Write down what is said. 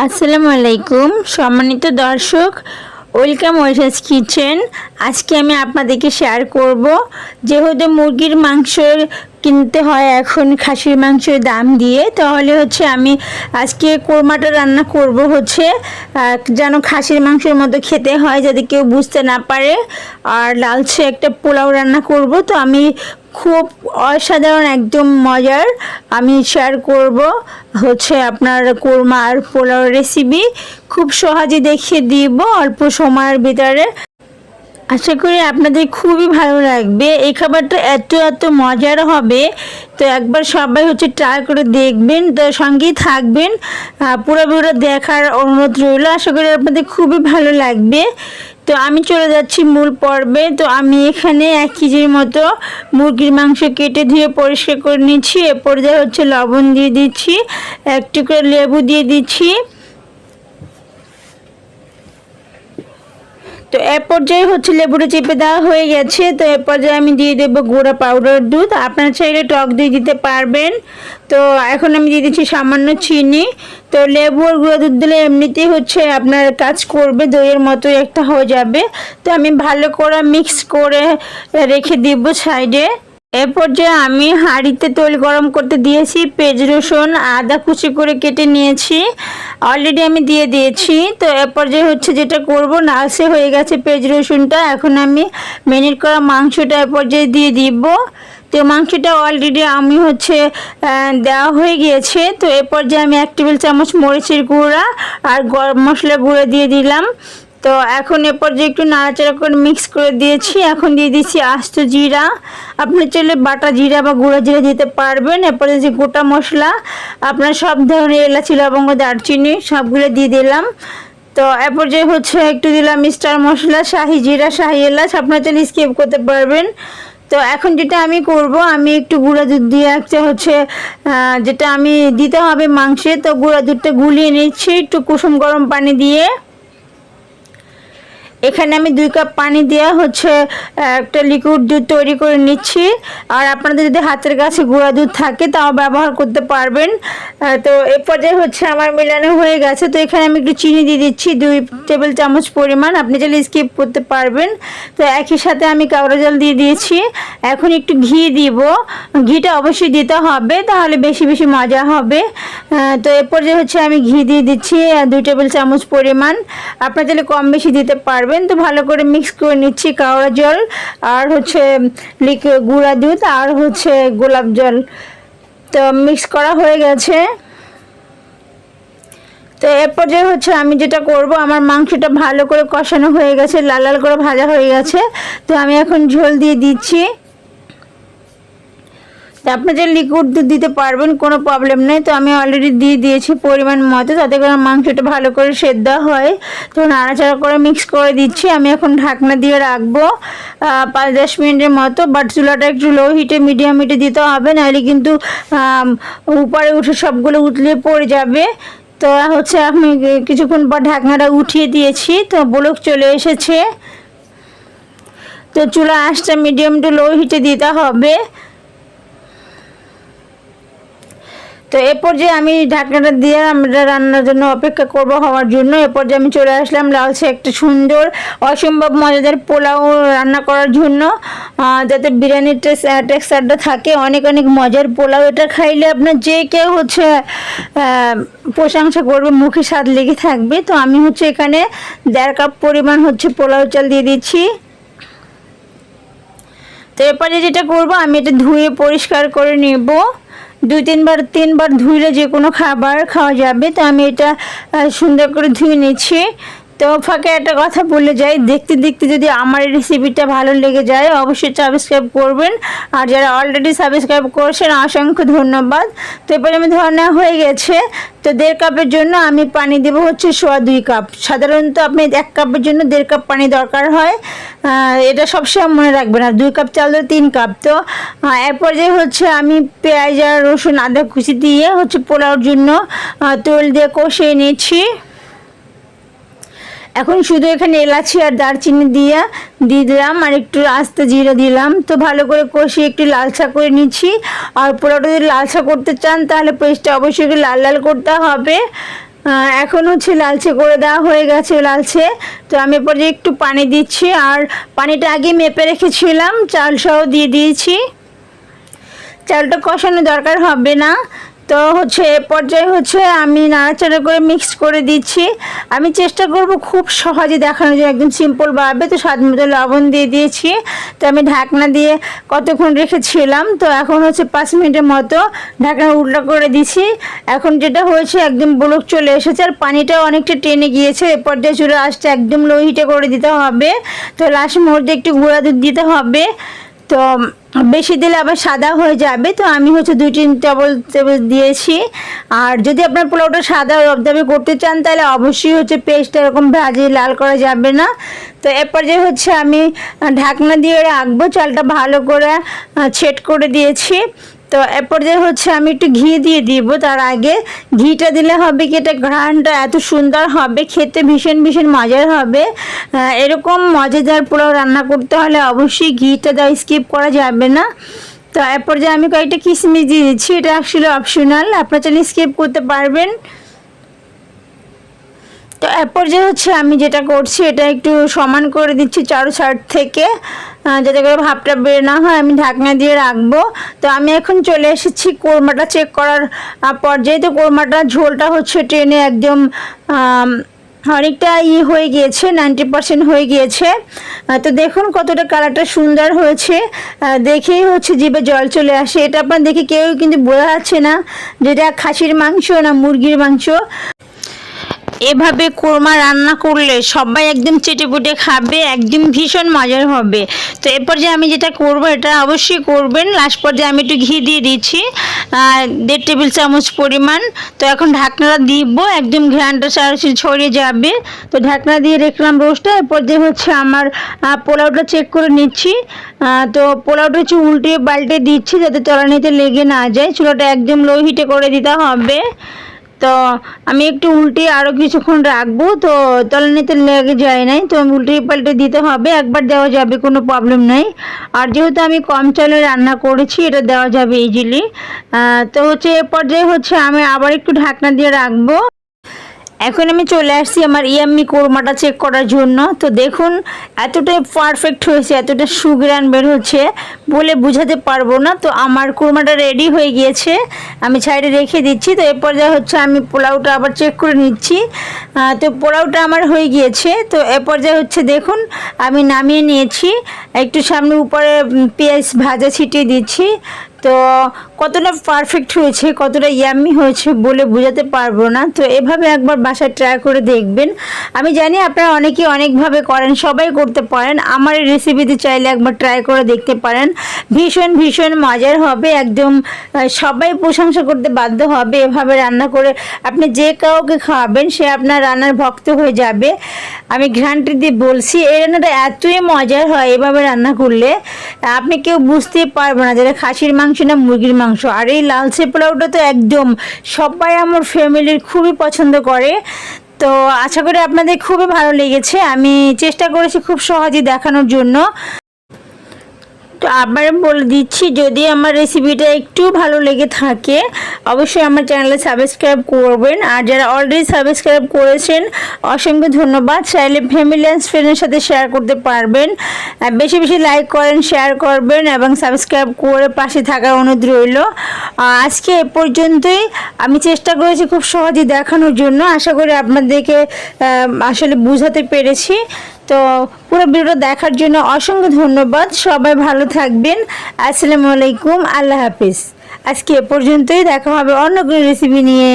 আসসালামু আলাইকুম। সম্মানিত দর্শক, ওয়েলকাম ওয়েসাস কিচেন। আজকে আমি আপনাদেরকে শেয়ার করব যেহেতু মুরগির মাংস কিনতে হয় এখন খাসির মাংসের দাম দিয়ে, তাহলে হচ্ছে আমি আজকে কোরমাটা রান্না করব হচ্ছে যেন খাসির মাংসের মতো খেতে হয় যাতে কেউ বুঝতে না পারে। আর লালচে একটা পোলাও রান্না করব, তো আমি খুব অসাধারণ, একদম মজার আমি শেয়ার করব হচ্ছে আপনার কোরমা আর পোলাও রেসিপি খুব সহজে দেখিয়ে দিব অল্প সময়ের ভিতরে। আশা করি আপনাদের খুবই ভালো লাগবে। এই খাবারটা এত এত মজার হবে। তো একবার সবাই হচ্ছে ট্রাই করে দেখবেন, তো সঙ্গেই থাকবেন। পুরো ভিডিও দেখার অনুরোধ রইল। আশা করি আপনাদের খুবই ভালো লাগবে। তো আমি চলে যাচ্ছি মূল পর্বে। তো আমি এখানে এক কেজির মতো মুরগির মাংস কেটে ধুয়ে পরিষ্কার করে নিচ্ছি। এ যা হচ্ছে লবণ দিয়ে দিচ্ছি একটু করে লেবু দিয়ে দিচ্ছি। তো এ পর্যায়ে হচ্ছে লেবুটা চেপে দেওয়া হয়ে গেছে। তো এ পর্যায়ে আমি দিয়ে দেবো গুঁড়া পাউডার দুধ। আপনার চাইলে টক দই দিতে পারবেন। তো এখন আমি দিয়ে দিচ্ছি সামান্য চিনি। তো লেবু আর গুঁড়া দুধ দিলে এমনিতেই হচ্ছে আপনার কাজ করবে, দইয়ের মতো একটা হয়ে যাবে। তো আমি ভালো করে মিক্স করে রেখে দিব সাইডে। এ পর্যায়ে আমি হাঁড়িতে তেল গরম করতে দিয়েছি, পেঁয়াজ, রসুন, আদা কুচি করে কেটে নিয়েছি। অলরেডি আমি দিয়ে দিয়েছি। তো এ পর্যায়ে হচ্ছে যেটা করব, নালসে হয়ে গেছে পেঁয়াজ, রসুনটা। এখন আমি মেনিট করা মাংসটা এ পর্যায়ে দিয়ে দিব। তো মাংসটা অলরেডি আমি হচ্ছে দেওয়া হয়ে গিয়েছে। তো এ পর্যায়ে আমি এক টেবিল চামচ মরিচের গুঁড়া আর গরম মশলা গুঁড়ো দিয়ে দিলাম। তো এখন এ পর্যায়ে একটু নাড়াচাড়া করে মিক্স করে দিয়েছি। এখন দিয়ে দিচ্ছি আস্ত জিরা। আপনি চাইলে বাটা জিরা বা গুঁড়ো জিরা দিতে পারবেন। এরপর যে গোটা মশলা। আপনার সব ধরনের এলাচি, লবঙ্গ, দারচিনি সবগুলো দিয়ে দিলাম। তো এ পর্যায়ে হচ্ছে একটু দিলাম স্টার মশলা, শাহি জিরা, শাহি এলাচ। আপনার চাইলে স্কিপ করতে পারবেন। তো এখন যেটা আমি করব, আমি একটু গুঁড়া দুধ দিয়ে একটা হচ্ছে যেটা আমি দিতে হবে মাংসে, তো গুঁড়া দুধটা গুলিয়ে নিচ্ছি। একটু কুসুম গরম পানি দিয়ে। এখানে আমি দুই কাপ পানি দেওয়া হচ্ছে একটা লিকুইড দুধ তৈরি করে নিচ্ছি। আর আপনাদের যদি হাতের কাছে গুঁড়া দুধ থাকে, তাও ব্যবহার করতে পারবেন। তো এ পর্যায়ে হচ্ছে আমার মেলানো হয়ে গেছে। তো এখানে আমি একটু চিনি দিয়ে দিচ্ছি, দুই টেবিল চামচ পরিমাণ। আপনি চাইলে স্কিপ করতে পারবেন। তো একই সাথে আমি কাউরা জল দিয়ে দিয়েছি। এখন একটু ঘি দিব। ঘিটা অবশ্যই দিতে হবে, তাহলে বেশি বেশি মজা হবে। তো এ পর্যায়ে হচ্ছে আমি ঘি দিয়ে দিচ্ছি, দুই টেবিল চামচ পরিমাণ। আপনার চাইলে কম বেশি দিতে পারবেন। তো ভালো করে মিক্স করে নিচ্ছি কাওড়া জল, আর হচ্ছে লিক গুঁড়া দুধ, আর হচ্ছে গোলাপ জল। তো মিক্স করা হয়ে গেছে। তো এরপর যে হচ্ছে আমি যেটা করব, আমার মাংসটা ভালো করে কষানো হয়ে গেছে, লাল লাল করে ভাজা হয়ে গেছে। তো আমি এখন ঝোল দিয়ে দিচ্ছি। তো আপনি যে লিকুইড দুধ দিতে পারবেন, কোনো প্রবলেম নেই। তো আমি অলরেডি দিয়ে দিয়েছি পরিমাণ মতো, তাতে করে মাংসটা ভালো করে সেদ্ধ হয়। তো নাড়াচাড়া করে মিক্স করে দিচ্ছি। আমি এখন ঢাকনা দিয়ে রাখব পাঁচ দশ মিনিটের মতো বাট চুলাটা একটু লো হিটে মিডিয়াম হিটে দিতে হবে। নাহলে কিন্তু উপরে উঠে সবগুলো উতলে পড়ে যাবে। তো হচ্ছে আমি কিছুক্ষণ পর ঢাকনাটা উঠিয়ে দিয়েছি। তো বলক চলে এসেছে। তো চুলা আঁচটা মিডিয়াম টু লো হিটে দিতে হবে। তো এরপর যে আমি ঢাকনাটা দিয়ে আমরা রান্নার জন্য অপেক্ষা করব হওয়ার জন্য। এরপর যে আমি চলে আসলাম লালসে একটা সুন্দর, অসম্ভব মজাদার পোলাও রান্না করার জন্য। যাতে বিরিয়ানির টেক্সচারটা থাকে। অনেক অনেক মজার পোলাও এটা খাইলে আপনার যে কেউ হচ্ছে প্রশংসা করবে, মুখে স্বাদ লেগে থাকবে। তো আমি হচ্ছে এখানে দেড় কাপ পরিমাণ হচ্ছে পোলাও চাল দিয়ে দিচ্ছি। তো এরপরে যেটা করব, আমি এটা ধুয়ে পরিষ্কার করে নেব। দুই তিনবার তিনবার ধুইলে যে কোনো খাবার খাওয়া যাবে। তো আমি এটা সুন্দর করে ধুয়ে নিচ্ছি। তো ফাঁকে একটা কথা বলে যাই। দেখতে দেখতে যদি আমার এই রেসিপিটা ভালো লেগে যায় অবশ্যই সাবস্ক্রাইব করবেন। আর যারা অলরেডি সাবস্ক্রাইব করছেন অসংখ্য ধন্যবাদ। তো এরপরে আমি নেওয়া হয়ে গেছে। তো দেড় কাপের জন্য আমি পানি দেবো হচ্ছে সোয়া দুই কাপ। সাধারণত আপনি এক কাপের জন্য দেড় কাপ পানি দরকার হয়। এটা সবসময় মনে রাখবেন। আর দুই কাপ চাল দিলে তিন কাপ। তো আহ, এর পর্যায়ে হচ্ছে আমি পেঁয়াজ আর রসুন আদা কুচি দিয়ে হচ্ছে পোলাওর জন্য তেল দিয়ে কষিয়ে নিচ্ছি। এখন শুধু এখানে এলাচি আর দারচিনি দিয়ে দিয়ে দিলাম, আর একটু আস্তে জিরে দিলাম। তো ভালো করে কষিয়ে একটু লালচা করে নিচ্ছি। আর পোলাওটা যদি লালচা করতে চান, তাহলে পেস্টটা অবশ্যই একটু লাল লাল করতে হবে। এখন হচ্ছে লালচে করে দেওয়া হয়ে গেছে লালচে। তো আমি এরপর যে একটু পানি দিচ্ছি, আর পানিটা আগে মেপে রেখেছিলাম চাল সহ দিয়ে দিয়েছি। চালটা কষানো দরকার হবে না। তো হচ্ছে এ পর্যায়ে হচ্ছে আমি নাড়াচাড়া করে মিক্স করে দিচ্ছি। আমি চেষ্টা করব খুব সহজে দেখানোর জন্য একদম সিম্পলভাবে তো স্বাদ মতো লবণ দিয়ে দিয়েছি। তো আমি ঢাকনা দিয়ে কতক্ষণ রেখেছিলাম, তো এখন হচ্ছে পাঁচ মিনিটের মতো ঢাকনা উল্টা করে দিছি এখন যেটা হয়েছে, একদম ব্লক চলে এসেছে আর পানিটাও অনেকটা টেনে গিয়েছে। এ পর্যায়ে চুলে আসতে একদম লো হিটে করে দিতে হবে। তো লাস্ট মুহূর্তে একটু গুঁড়া দুধ দিতে হবে। তো বেশি দিলে আবার সাদা হয়ে যাবে, তো আমি হচ্ছে দুই তিন টেবল টেবিল দিয়েছি। আর যদি আপনার পোলাওটা সাদা রবদাবে করতে চান, তাহলে অবশ্যই হচ্ছে পেস্টটা এরকম ভাজি লাল করা যাবে না। তো এরপর যে হচ্ছে আমি ঢাকনা দিয়ে রাখব, চালটা ভালো করে ছেট করে দিয়েছি। তো এরপর যে হচ্ছে আমি একটু ঘি দিয়ে দিব, তার আগে ঘিটা দিলে হবে কি এটা ঘ্রাণটা এত সুন্দর হবে, খেতে ভীষণ ভীষণ মজার হবে। এরকম মজাদার পোলাও রান্না করতে হলে অবশ্যই ঘিটা দেওয়া স্কিপ করা যাবে না। তো এরপর যে আমি কয়েকটা কিশমিশ দিয়ে দিচ্ছি, এটা অ্যাকচুয়ালি অপশনাল আপনারা চাইলে স্কিপ করতে পারবেন। তো এরপর যে হচ্ছে আমি যেটা করছি, এটা একটু সমান করে দিচ্ছি চারো সাইড থেকে। যাতে করে ভাবটা বের না হয়, আমি ঢাকনা দিয়ে রাখব। তো আমি এখন চলে এসেছি কোরমাটা চেক করার পর্যায়ে তো কোরমাটা ঝোলটা হচ্ছে ট্রেনে একদম অনেকটা ই হয়ে গিয়েছে নাইনটি পার্সেন্ট হয়ে গিয়েছে। তো দেখুন কতটা কালারটা সুন্দর হয়েছে। দেখেই হচ্ছে জিভে জল চলে আসে। এটা আপনার দেখে কেউ কিন্তু বোঝা যাচ্ছে না যেটা খাসির মাংস না মুরগির মাংস। এভাবে কোরমা রান্না করলে সবাই একদম চেটেপুটে খাবে, একদম ভীষণ মজার হবে। তো এরপর যে আমি যেটা করব, এটা অবশ্যই করবেন। লাস্ট পর্যায়ে আমি একটু ঘি দিয়ে দিচ্ছি দেড় টেবিল চামচ পরিমাণ। তো এখন ঢাকনাটা দিব, একদম ঘ্রানটা চারশি ছড়িয়ে যাবে। তো ঢাকনা দিয়ে রেখলাম রোস্টটা। এরপর যে হচ্ছে আমার পোলাওটা চেক করে নিচ্ছি। তো পোলাওটা হচ্ছে উল্টে পাল্টে দিচ্ছি যাতে তলানিতে লেগে না যায়। চুলাটা একদম লো হিটে করে দিতে হবে। তো আমি একটু উল্টে আরও কিছুক্ষণ রাখব। তো তলানিতে লেগে যায় নাই, তো উল্টে পাল্টে দিতে হবে, একবার দেওয়া যাবে, কোনো প্রবলেম নাই। আর যেহেতু আমি কম চালে রান্না করেছি, এটা দেওয়া যাবে ইজিলি তো হচ্ছে এ পর্যায়ে হচ্ছে আমি আবার একটু ঢাকনা দিয়ে রাখব। এখন আমি চলে আসছি আমার ইয়াম্মি কোরমাটা চেক করার জন্য। তো দেখুন, এতটাই পারফেক্ট হয়েছে, এতটা সুগ্রান বের হচ্ছে, বলে বুঝাতে পারব না। তো আমার কোরমাটা রেডি হয়ে গিয়েছে, আমি সাইডে রেখে দিচ্ছি। তো এরপর যা হচ্ছে, আমি পোলাওটা আবার চেক করে নিচ্ছি। তো পোলাওটা আমার হয়ে গিয়েছে। তো এরপর যা হচ্ছে, দেখুন, আমি নামিয়ে নিয়েছি। একটু সামনে উপরে পেঁয়াজ ভাজা ছিটিয়ে দিচ্ছি। তো কতটা পারফেক্ট হয়েছে, কতটা ইয়াম্মি হয়েছে বলে বোঝাতে পারব না। তো এভাবে একবার বাসায় ট্রাই করে দেখবেন। আমি জানি আপনারা অনেকেই অনেকভাবে করেন, সবাই করতে পারেন। আমার এই রেসিপিতে চাইলে একবার ট্রাই করে দেখতে পারেন। ভীষণ ভীষণ মজার হবে, একদম সবাই প্রশংসা করতে বাধ্য হবে এভাবে রান্না করে। আপনি যে কাউকে খাওয়াবেন, সে আপনার রান্নার ভক্ত হয়ে যাবে। আমি গ্রান্টি দিয়ে বলছি, এই রান্নাটা এতই মজার হয় এভাবে রান্না করলে। আপনি কেউ বুঝতেই পারবে না যেটা খাসির মাংস না মুরগির মাংস। আর এই লালচে পোলাওটা তো একদম সবাই আমার ফ্যামিলির খুবই পছন্দ করে। তো আশা করি আপনাদের খুবই ভালো লেগেছে। আমি চেষ্টা করেছি খুব সহজে দেখানোর জন্য। তো আবার বলে দিচ্ছি, যদি আমার রেসিপিটা একটু ভালো লেগে থাকে, অবশ্যই আমার চ্যানেলে সাবস্ক্রাইব করবেন। আর যারা অলরেডি সাবস্ক্রাইব করেছেন, অসংখ্য ধন্যবাদ। চাইলে ফ্যামিলি অ্যান্ড ফ্রেন্ডের সাথে শেয়ার করতে পারবেন। বেশি বেশি লাইক করেন শেয়ার করবেন এবং সাবস্ক্রাইব করে পাশে থাকার অনুরোধ রইল। আজকে এ পর্যন্তই। আমি চেষ্টা করেছি খুব সহজে দেখানোর জন্য। আশা করি আপনাদেরকে আসলে বুঝাতে পেরেছি। তো পুরো ভিডিও দেখার জন্য অসংখ্য ধন্যবাদ। সবাই ভালো থাকবেন। আসসালামু আলাইকুম। আল্লাহ হাফিজ। আজকে এ পর্যন্তই। দেখা হবে অন্য কোনো রেসিপি নিয়ে।